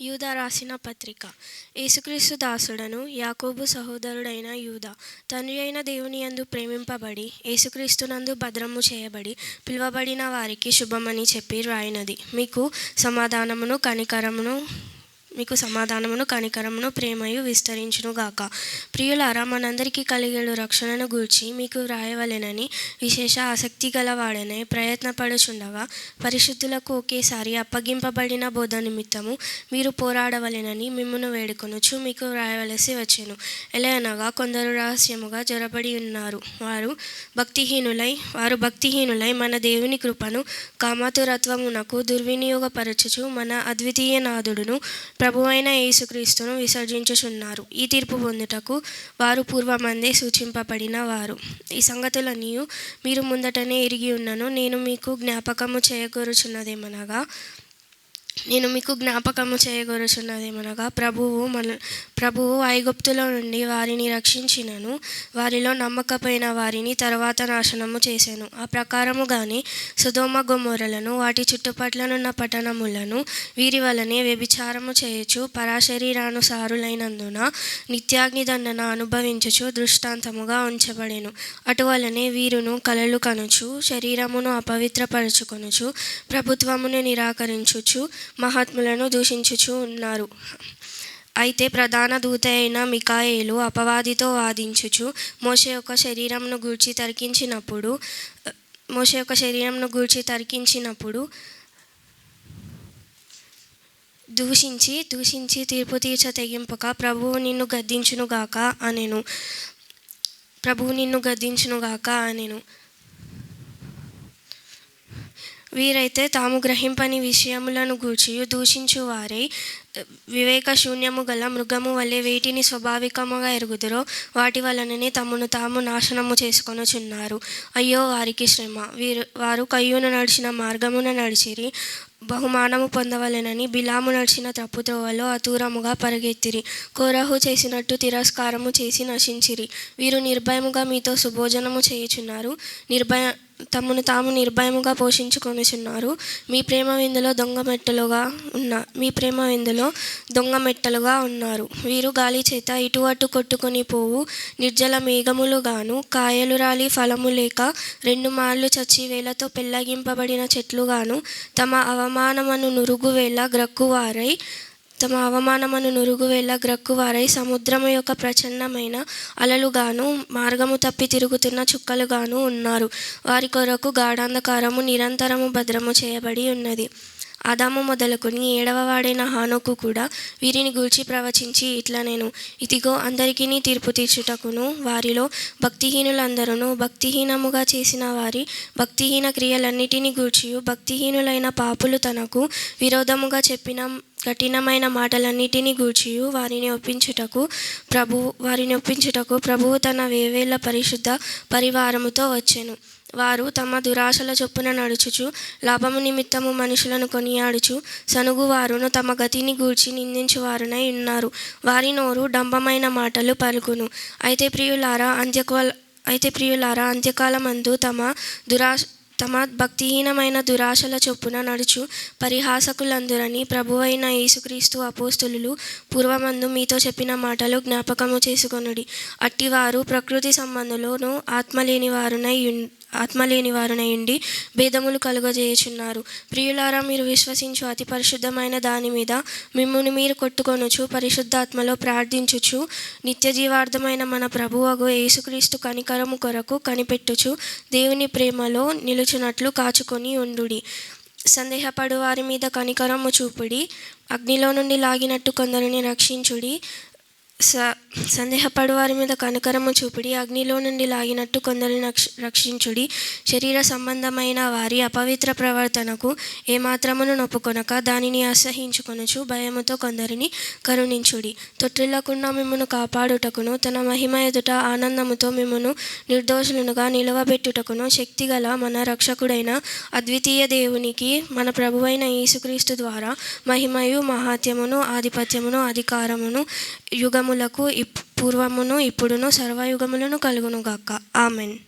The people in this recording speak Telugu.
యూదా రాసిన పత్రిక. యేసుక్రీస్తు దాసుడను యాకోబు సహోదరుడైన యూదా తండ్రి అయిన దేవుని యందు ప్రేమింపబడి యేసుక్రీస్తునందు భద్రము చేయబడి పిలువబడిన వారికి శుభమని చెప్పి రాయినది. మీకు సమాధానమును కనికరమును మీకు సమాధానమును కనికరమును ప్రేమయు విస్తరించును గాక ప్రియులారా మనందరికీ కలిగేడు రక్షణను గూర్చి మీకు వ్రాయవలెనని విశేష ఆసక్తి గలవాడనే ప్రయత్నపడుచుండగా పరిశుద్ధులకు ఒకేసారి అప్పగింపబడిన బోధ నిమిత్తము మీరు పోరాడవలెనని మిమ్మను వేడుకొనుచు మీకు వ్రాయవలసి వచ్చెను. ఎలయనగా కొందరు రహస్యముగా జరబడి ఉన్నారు. వారు భక్తిహీనులై వారు భక్తిహీనులై మన దేవుని కృపను కామాతురత్వమునకు దుర్వినియోగపరచుచు మన అద్వితీయ ప్రభు అయిన యేసుక్రీస్తును విసర్జించుచున్నారు. ఈ తీర్పు పొందుటకు వారు పూర్వమందే సూచింపబడిన వారు. ఈ సంగతులన్నీ మీరు ముందటనే ఎరిగి ఉన్నను నేను మీకు జ్ఞాపకము చేయకూరుచున్నదేమనగా నేను మీకు జ్ఞాపకము చేయగోరుచున్నదేమనగా ప్రభువు మన ప్రభువు ఐగుప్తులో నుండి వారిని రక్షించినను. వారిలో నమ్మకపోయిన వారిని తర్వాత నాశనము చేశాను ఆ ప్రకారముగానే సుధోమ గొమొరలను వాటి చుట్టుపట్లనున్న పట్టణములను వీరి వలనే వ్యభిచారము చేయొచ్చు పరాశరీరానుసారులైనందున నిత్యాగ్ని దండన అనుభవించుచు దృష్టాంతముగా ఉంచబడెను. అటువలనే వీరును కలలు కనుచు శరీరమును అపవిత్రపరచుకొనుచు ప్రభుత్వమును నిరాకరించుచు మహాత్ములను దూషించుచు ఉన్నారు. అయితే ప్రధాన దూత అయిన మికాయేలు అపవాదితో వాదించుచు మోషే యొక్క శరీరంను గూర్చి తరికించినప్పుడు మోషే యొక్క శరీరంను గూర్చి తరికించినప్పుడు దూషించి దూషించి తీర్పు తీర్చ తెగింపక ప్రభువు నిన్ను గద్దించునుగాక అనెను. ప్రభువు నిన్ను గద్దించునుగాక అనెను. వీరైతే తాము గ్రహింపని విషయములను గూర్చి దూషించు వారై వివేక శూన్యము గల మృగము వలె వేటిని స్వాభావికముగా ఎరుగుదురో వాటి వలననే తమను తాము నాశనము చేసుకొనుచున్నారు. అయ్యో వారికి శ్రమ. వీరు వారు కయ్యూన నడిచిన మార్గమున నడిచిరి. బహుమానము పొందవలెనని బిలాము నడిచిన తప్పుతోవలో అతూరముగా పరిగెత్తిరి. కోరహు చేసినట్టు తిరస్కారము చేసి నశించిరి. వీరు నిర్భయముగా మీతో సుభోజనము చేయుచున్నారు. నిర్భయ తమను తాము నిర్భయముగా పోషించుకొనిచున్నారు. మీ ప్రేమ విందులో దొంగ మెట్టలుగా ఉన్న మీ ప్రేమ విందులో దొంగ మెట్టలుగా ఉన్నారు. వీరు గాలి చేత ఇటు అటు కొట్టుకొని పోవు. నిర్జల మేఘములుగాను కాయలు రాలి ఫలము లేక రెండు మార్లు చచ్చి వేలతో పెళ్ళగింపబడిన చెట్లుగాను తమ అవమానమును నురుగువేళ గ్రక్కువారై తమ అవమానమును నురుగువేళ గ్రక్కువారై సముద్రము యొక్క ప్రచన్నమైన అలలుగాను మార్గము తప్పి తిరుగుతున్న చుక్కలుగాను ఉన్నారు. వారి కొరకు గాఢాంధకారము నిరంతరము భద్రము చేయబడి ఉన్నది. ఆదాము మొదలుకొని ఏడవ వాడైన హానోకు కూడా వీరిని గూర్చి ప్రవచించి ఇట్లా నేను ఇదిగో అందరికీ తీర్పు తీర్చుటకును వారిలో భక్తిహీనులందరూ భక్తిహీనముగా చేసిన వారి భక్తిహీన క్రియలన్నిటిని గూర్చి భక్తిహీనులైన పాపులు తనకు విరోధముగా చెప్పిన కఠినమైన మాటలన్నిటిని గూర్చి వారిని ఒప్పించుటకు ప్రభు వారిని ఒప్పించుటకు ప్రభువు తన వేవేళ్ళ పరిశుద్ధ పరివారముతో వచ్చెను. వారు తమ దురాశల చొప్పున నడుచుచు లాభము నిమిత్తము మనుషులను కొనియాడుచు సనుగువారును తమ గతిని గూర్చి నిందించువారునై ఉన్నారు. వారి నోరు డంబమైన మాటలు పలుకును. అయితే ప్రియులారా అంత్యకాల అయితే ప్రియులారా అంత్యకాలమందు తమ దురాశ తమ భక్తిహీనమైన దురాశల చొప్పున నడుచు పరిహాసకులందురని ప్రభువైన యేసుక్రీస్తు అపోస్తులు పూర్వమందు మీతో చెప్పిన మాటలు జ్ఞాపకము చేసుకొనుడి. అట్టివారు ప్రకృతి సంబంధులను ఆత్మలేని వారునై ఆత్మలేని వారునయుండి భేదములు కలుగజేయుచున్నారు. ప్రియులారా మీరు విశ్వసించు అతి పరిశుద్ధమైన దాని మీద మిమ్ముని మీరు కొట్టుకొనుచు పరిశుద్ధాత్మలో ప్రార్థించుచు నిత్య జీవార్థమైన మన ప్రభువగు యేసుక్రీస్తు కనికరము కొరకు కనిపెట్టుచు దేవుని ప్రేమలో నిలుచున్నట్లు కాచుకొని ఉండుడి. సందేహపడు వారి మీద కనికరము చూపుడి అగ్నిలో నుండి లాగినట్టు కొందరిని రక్షించుడి స సందేహపడు వారి మీద కనకరము చూపిడి అగ్నిలో నుండి లాగినట్టు కొందరిని రక్షించుడి. శరీర సంబంధమైన వారి అపవిత్ర ప్రవర్తనకు ఏమాత్రమును నొప్పుకొనక దానిని అసహించుకొనుచు భయముతో కొందరిని కరుణించుడి. తొట్టిల్లకుండా మిమ్మను కాపాడుటకును తన మహిమ ఎదుట ఆనందముతో మిమ్మను నిర్దోషులుగా నిలవబెట్టుటకును శక్తిగల మన రక్షకుడైన అద్వితీయ దేవునికి మన ప్రభువైన యేసుక్రీస్తు ద్వారా మహిమయు మహాత్యమును ఆధిపత్యమును అధికారమును యుగము యుగములకు పూర్వమును ఇప్పుడును సర్వయుగములను కలుగునుగాక. ఆమెన్.